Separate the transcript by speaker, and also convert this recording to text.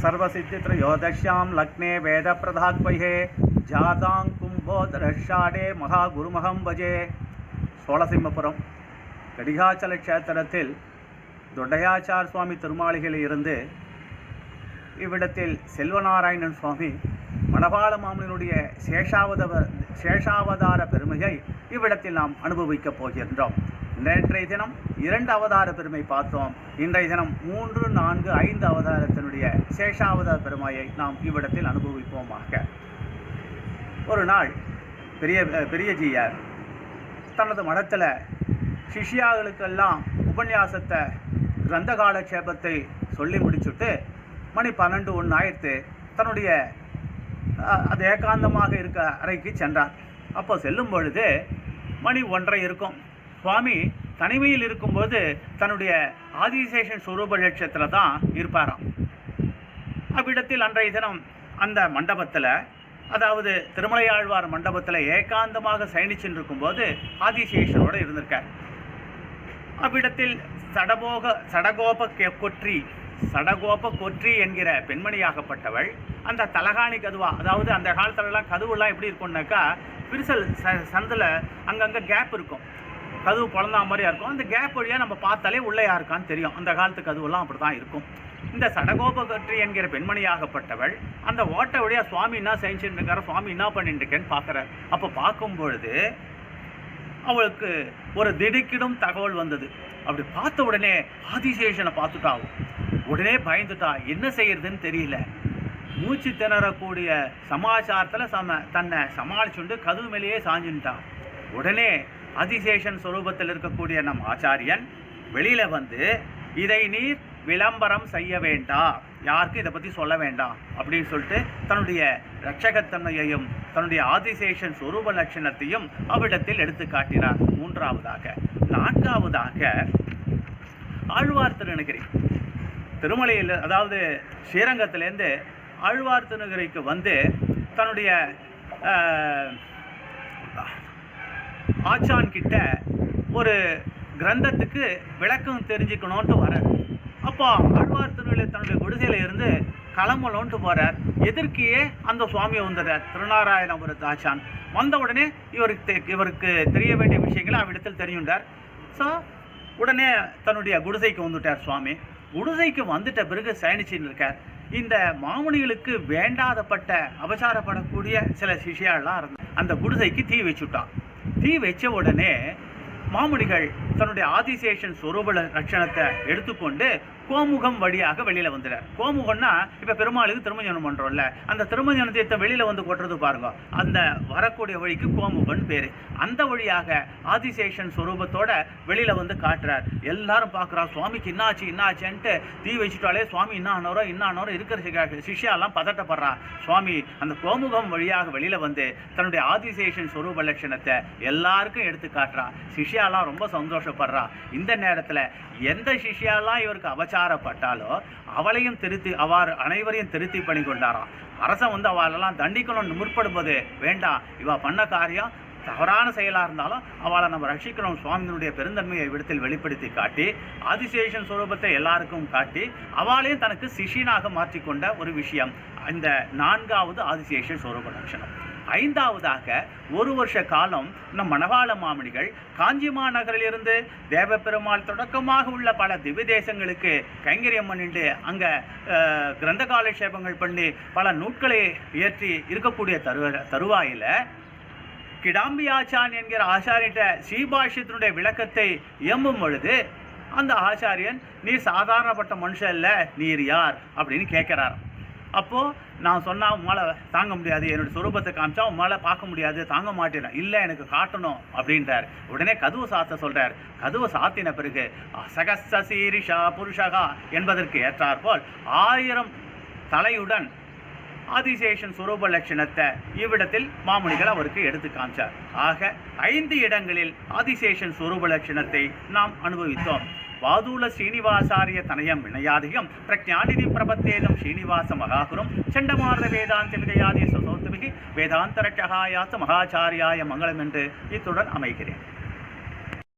Speaker 1: सर्वसिद्धित्रयोदश्यां लग्ने वेदप्रधात्वये जातां கும்போதரஷாடே மகா குருமகம் பஜே சோழசிம்மபுரம் கடிகாச்சல க்ஷேத்திரத்தில் தொண்டையாச்சார் சுவாமி திருமாளிகளில் இருந்து இவ்விடத்தில் செல்வநாராயணன் சுவாமி மணவாள மாமனினுடைய சேஷாவதவ சேஷாவதார பெருமையை இவ்விடத்தில் நாம் அனுபவிக்கப் போகின்றோம் நேற்றைய தினம் இரண்டு அவதார பெருமை பார்த்தோம். இன்றைய தினம் மூன்று நான்கு ஐந்து அவதாரத்தினுடைய சேஷாவதார பெருமையை நாம் இவ்விடத்தில் அனுபவிப்போமாக. ஒரு நாள் பெரிய பெரியஜியார் தனது மடத்தில் சிஷியாக்களுக்கெல்லாம் உபன்யாசத்தை கிரந்த காலக்ஷேபத்தை சொல்லி முடிச்சுட்டு மணி பன்னெண்டு ஒன்று ஆயிடுத்து தன்னுடைய அது ஏகாந்தமாக இருக்க அறைக்கு சென்றார். அப்போ செல்லும் பொழுது மணி ஒன்றரை இருக்கும். சுவாமி தனிமையில் இருக்கும்போது தன்னுடைய ஆதிசேஷன் சுரூப லட்சத்தில் தான் இருப்பாராம். அவ்விடத்தில் அன்றைய தினம் அந்த மண்டபத்தில் அதாவது திருமலையாழ்வார் மண்டபத்தில் ஏகாந்தமாக சயனிச்சுட்டு இருக்கும்போது ஆதிசேஷனோடு இருந்திருக்கார். அவ்விடத்தில் சடபோக சடகோப கொற்றி சடகோப கொற்றி என்கிற பெண்மணியாகப்பட்டவள் அந்த தலகாணி கதுவா அதாவது அந்த காலத்துலலாம் கதுவுலாம் எப்படி இருக்கும்னாக்கா விரிசல் ச சந்தில் அங்கங்கே கேப் இருக்கும். கதவு பிறந்தா மாதிரியா இருக்கும். அந்த கேப் வழியாக நம்ம பார்த்தாலே உள்ளே யாருக்கான்னு தெரியும். அந்த காலத்து கதவுலாம் அப்படி தான் இருக்கும். இந்த சடகோபகற்றி என்கிற பெண்மணியாகப்பட்டவள் அந்த ஓட்டை வழியாக சுவாமி என்ன செஞ்சுட்டு இருக்காரு சுவாமி என்ன பண்ணிட்டு இருக்கேன்னு பார்க்குறார். அப்போ பார்க்கும் பொழுது அவளுக்கு ஒரு திடுக்கிடும் தகவல் வந்தது. அப்படி பார்த்த உடனே ஆதிசேஷனை பார்த்துட்டா. உடனே பயந்துட்டா என்ன செய்யறதுன்னு தெரியல. மூச்சு திணறக்கூடிய சமாச்சாரத்தில் சம தன்னை சமாளிச்சுண்டு கதவு மேலேயே சாஞ்சுட்டான் உடனே அதிசேஷன் சொரூபத்தில் இருக்கக்கூடிய நம் ஆச்சாரியன் வெளியில் வந்து இதை நீர் விளம்பரம் செய்ய வேண்டாம் யாருக்கும் இதை பற்றி சொல்ல வேண்டாம் அப்படின்னு சொல்லிட்டு தன்னுடைய இரட்சகத்தன்மையையும் தன்னுடைய ஆதிசேஷன் சுரூப லட்சணத்தையும் அவ்விடத்தில் எடுத்து காட்டினார். மூன்றாவதாக நான்காவதாக ஆழ்வார் திருநகிரி திருமலையில் அதாவது ஸ்ரீரங்கத்திலேருந்து ஆழ்வார் திருநகிரிக்கு வந்து தன்னுடைய ஆச்சான் கிட்ட ஒரு கிரந்தத்துக்கு விளக்கம் தெரிஞ்சுக்கணுன்ட்டு வரார். அப்போ ஆழ்வார் திருவிழை தன்னுடைய குடிசையில இருந்து கிளம்பலோன்ட்டு போறார். எதிர்க்கையே அந்த சுவாமியை வந்துடுறார். திருநாராயணபுரத்து ஆச்சான். வந்த உடனே இவருக்கு தெ- இவருக்கு தெரிய வேண்டிய விஷயங்களை அவ்விடத்தில் தெரியுண்டார் ஸோ உடனே தன்னுடைய குடிசைக்கு வந்துட்டார் சுவாமி. குடிசைக்கு வந்துட்ட பிறகு சயனிச்சின்னு இருக்கார். இந்த மாமுனிகளுக்கு வேண்டாதப்பட்ட அபசாரப்படக்கூடிய சில சிஷியாலாம் இருந்தா அந்த குடிசைக்கு தீ வச்சுட்டான். தீ வச்ச உடனே மாமுனிகள் தன்னுடைய ஆதிசேஷன் சொரூப லட்சணத்தை எடுத்துக்கொண்டு கோமுகம் வழியாக வெளியில வந்துடுறார். கோமுகம்னா இப்ப பெருமாளுக்கு திருமஞ்சனம் பண்றோம்ல. அந்த திருமஞ்சனத்தை வெளியில வந்து கொட்டுறது பாருங்க. அந்த வரக்கூடிய வழிக்கு கோமுகன் பேரு. அந்த வழியாக ஆதிசேஷன் சொரூபத்தோட வெளியில வந்து காட்டுறார். எல்லாரும் பார்க்கறா சுவாமிக்கு என்னாச்சு என்னாச்சுன்ட்டு தீ வச்சுட்டாலே சுவாமி என்ன ஆனவரோ என்ன இருக்கிற சிஷ்யாலாம் பதட்டப்படுறா. சுவாமி அந்த கோமுகம் வழியாக வெளியில வந்து தன்னுடைய ஆதிசேஷன் சொரூப லட்சணத்தை எல்லாருக்கும் எடுத்து காட்டுறா. சிஷ்யாலாம் ரொம்ப சந்தோஷம். சந்தோஷப்படுறா. இந்த நேரத்துல எந்த சிஷ்யாலாம் இவருக்கு அபச்சாரப்பட்டாலோ அவளையும் திருத்தி அவர் அனைவரையும் திருத்தி பண்ணி கொண்டாராம். அரசன் வந்து அவளெல்லாம் தண்டிக்கணும்னு முற்படுவது வேண்டாம் இவ பண்ண காரியம் தவறான செயலாக இருந்தாலும் அவளை நம்ம ரட்சிக்கணும். சுவாமியினுடைய பெருந்தன்மையை விடத்தில் வெளிப்படுத்தி காட்டி ஆதிசேஷன் சுரூபத்தை எல்லாருக்கும் காட்டி அவளையும் தனக்கு சிஷியனாக மாற்றிக்கொண்ட ஒரு விஷயம். இந்த நான்காவது ஆதிசேஷன் சுரூப லட்சணம். ஐந்தாவதாக ஒரு வருஷ காலம் நம் மணவாள மாமணிகள் காஞ்சி மாநகரிலிருந்து தேவப்பெருமாள் தொடக்கமாக உள்ள பல திவ்ய தேசங்களுக்கு கைங்கரியம் பண்ணிட்டு அங்கே கிரந்த காலக்ஷேபங்கள் பண்ணி பல நூட்களை இயற்றி இருக்கக்கூடிய தருவ தருவாயில் கிடாம்பி ஆச்சான் என்கிற ஆச்சாரியிட்ட சீபாஷியத்தினுடைய விளக்கத்தை இயம்பும் பொழுது அந்த ஆச்சாரியன் நீர் சாதாரணப்பட்ட மனுஷன் இல்லை நீர் யார்? அப்படின்னு கேட்குறார் அப்போது நான் சொன்னால் உம்மால தாங்க முடியாது. என்னோடய சொரூபத்தை காமிச்சா உம்மால பார்க்க முடியாது. தாங்க மாட்டேன். இல்லை எனக்கு காட்டணும். அப்படின்றார். உடனே கதவு சாத்த சொல்கிறார் கதவு சாத்தின பிறகு சகச சீரிஷா புருஷகா என்பதற்கு ஏற்றாற்போல் ஆயிரம் தலையுடன் ஆதிசேஷன் சுரூப லட்சணத்தை இவ்விடத்தில் மாமுனிகள் அவருக்கு எடுத்து காமிச்சார். ஆக ஐந்து இடங்களில் ஆதிசேஷன் சுரூப லட்சணத்தை நாம் அனுபவித்தோம். வாதூல ஸ்ரீனிவாசாரிய தனயம் வினயாதிகம் பிரஜாநிதி பிரபத்தேதம் ஸ்ரீனிவாச மகாகுரும் சண்டமார்த வேதாந்த விஜயாதி சோத்தமிகி வேதாந்தரட்சகாயாச மகாச்சாரியாய மங்களம் என்று இத்துடன் அமைகிறேன்.